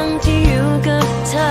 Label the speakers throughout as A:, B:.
A: ังที่อยู่กับเธอ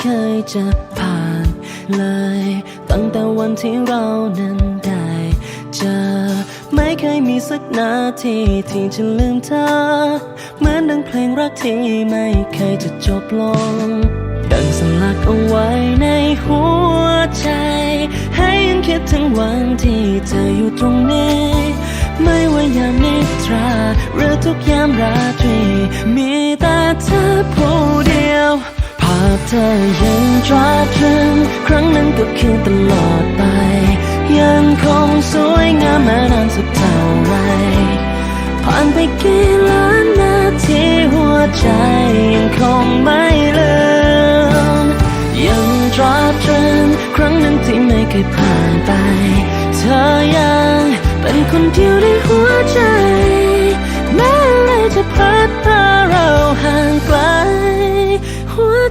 A: เคยจะ
B: ผ่านเลย ตั้งแต่วันที่เรานั้นได้เจอ ไม่เคยมีสักนาทีที่จะลืมเธอ เหมือนดังเพลงรักที่ไม่เคยจะจบลง ดังสลักเอาไว้ในหัวใจ ให้ยังคิดถึงวันที่เธออยู่ตรงนี้ ไม่ว่ายามนิทราหรือทุกยามราตรี มีแต่เธอผู้เดียว เธอยังตราตรึงครั้งนั้นก็คือตลอดไป ยังคงสวยงามมานานสักเท่าไรผ่านไปกี่ล้านนาทีหัวใจยังคงไม่ลืมยังตราตรึงครั้งนั้นที่ไม่เคยผ่านไป เธอยังเป็นคนเดียวในหัวใจ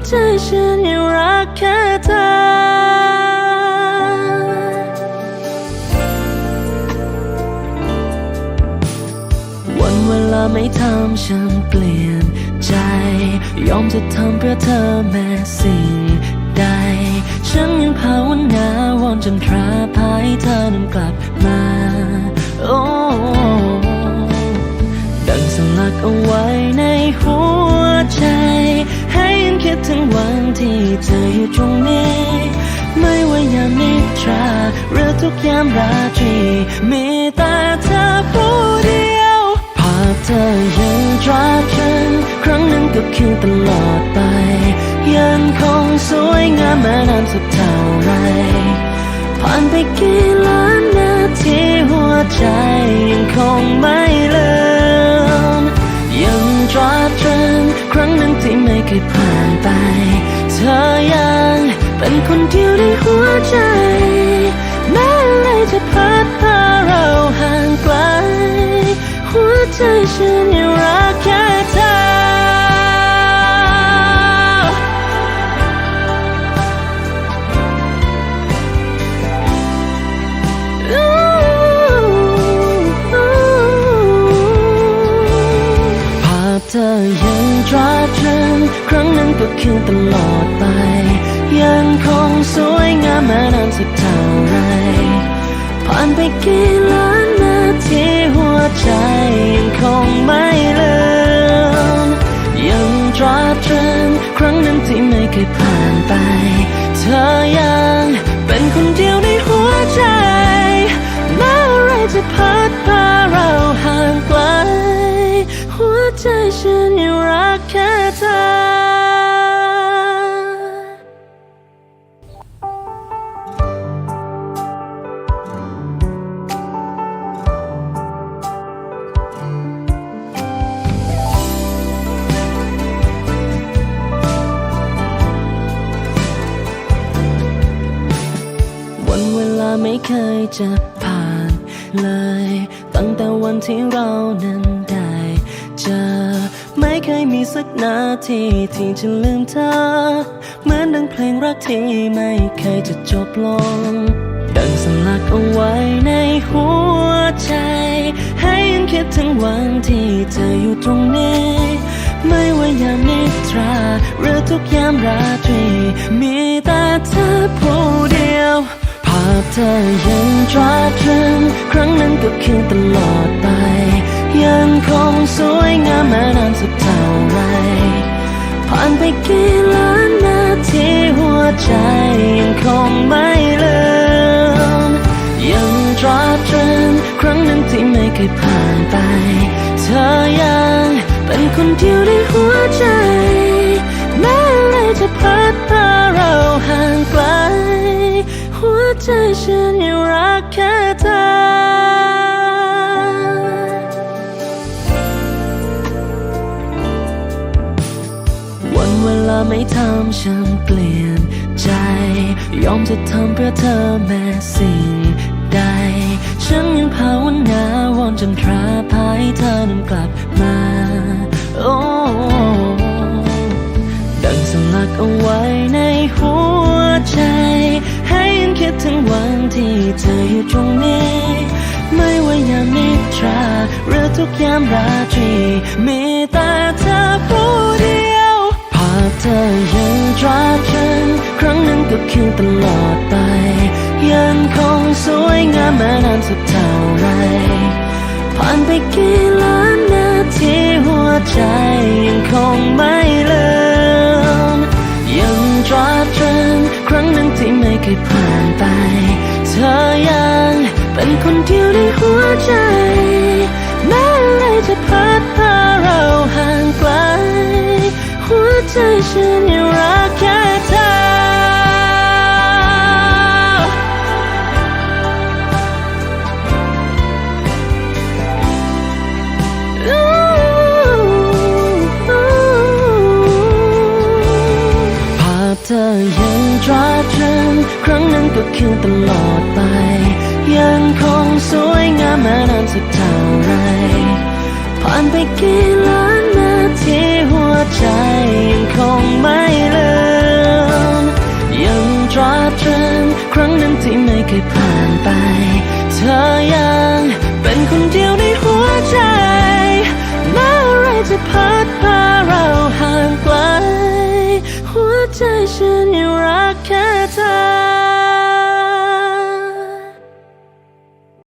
B: ใจฉันยังรักแค่เธอ วันเวลาไม่ทำฉันเปลี่ยนใจ ยอมจะทำเพื่อเธอแม้สิ่งใด ฉันยังภาวนา วอนจนตราพายเธอนั้นกลับมา โอ้ดังสลักเอาไว้ในหัวใจ คิดถึงวันที่เธออยู่ตรงนี้ ไม่ว่ายามนิทราหรือทุกยามราตรีมีแต่เธอผู้เดียวภาพเธอยังตราตรึงครั้งนั้นก็คือตลอดไป ยังคงสวยงามมานานสักเท่าไรผ่านไปกี่ล้านนาทีหัวใจยังคงไม่ลืมยังตราต ครั้งหนึ่งที่ไม่เคยผ่านไป เธอยังเป็นคนเดียวในหัวใจ แม้อะไรจะพัดพาเราห่างไกล หัวใจฉันยังรัก อยังตราตรึงครั้งนั้นก็คือตลอดไป ยังคงสวยงามมานานสักเท่าไรผ่านไปกี่ล้านนาทีหัวใจยังคงไม่ลืมยังตราตรึงครั้งนั้นที่ไม่เคยผ่านไป เธอยังเป็นคนเดียวในหัวใจแม้อะไรจะพัดพ ไม่เคยจะผ่านเลย ตั้งแต่วันที่เรานั้นได้เจอ ไม่เคยมีสักนาทีที่จะลืมเธอ เหมือนดังเพลงรักที่ไม่เคยจะจบลง ดังสลักเอาไว้ในหัวใจ ให้ยังคิดถึงวันที่เธออยู่ตรงนี้ไม่ว่ายามนิทรา หรือทุกยามราตรี มีแต่เธอพเธอยังตราตรึงครั้งนั้นก็คือตลอดไป ยังคงสวยงามแมานานสักเท่าไรผ่านไปกี่ล้านนาทีหัวใจยังคงไม่ลืมยังตราตรึงครั้งนั้นที่ไม่เคยผ่านไป เธอยังเป็นคนเดียวในหัวใจแม้อะไรจะพัดพ ใจฉันยังรักแค่เธอวันเวลาไม่ทำฉันเปลี่ยนใจ ยอมจะทำเพื่อเธอแม้สิ่งใด ฉันยังภาวนาวอนจนตราพายเธอนั้นกลับมา เธออยู่ตรงนี้ ไม่ว่ายามนิทราหรือทุกยามราตรีมีแต่เธอผู้เดียวภาพเธอยังตราตรึงครั้งนั้นก็คือตลอดไป ยังคงสวยงามแมานานสักเท่าไรผ่านไปกี่ล้านนาทีหัวใจยังคงไม่ลืมยังตราตรึงครั้งนั้นที่ไม่เคยผ่านไป ธอยังเป็นคนเดียวในหัวใจ แม้อะไรจะพัดพาเราห่างไกล หัวใจฉันยัง เคยผ่านไป เธอยังเป็นคนเดียวในหัวใจแม้อะไรจะพัดพาเราห่างไกล หัวใจฉันยังรัก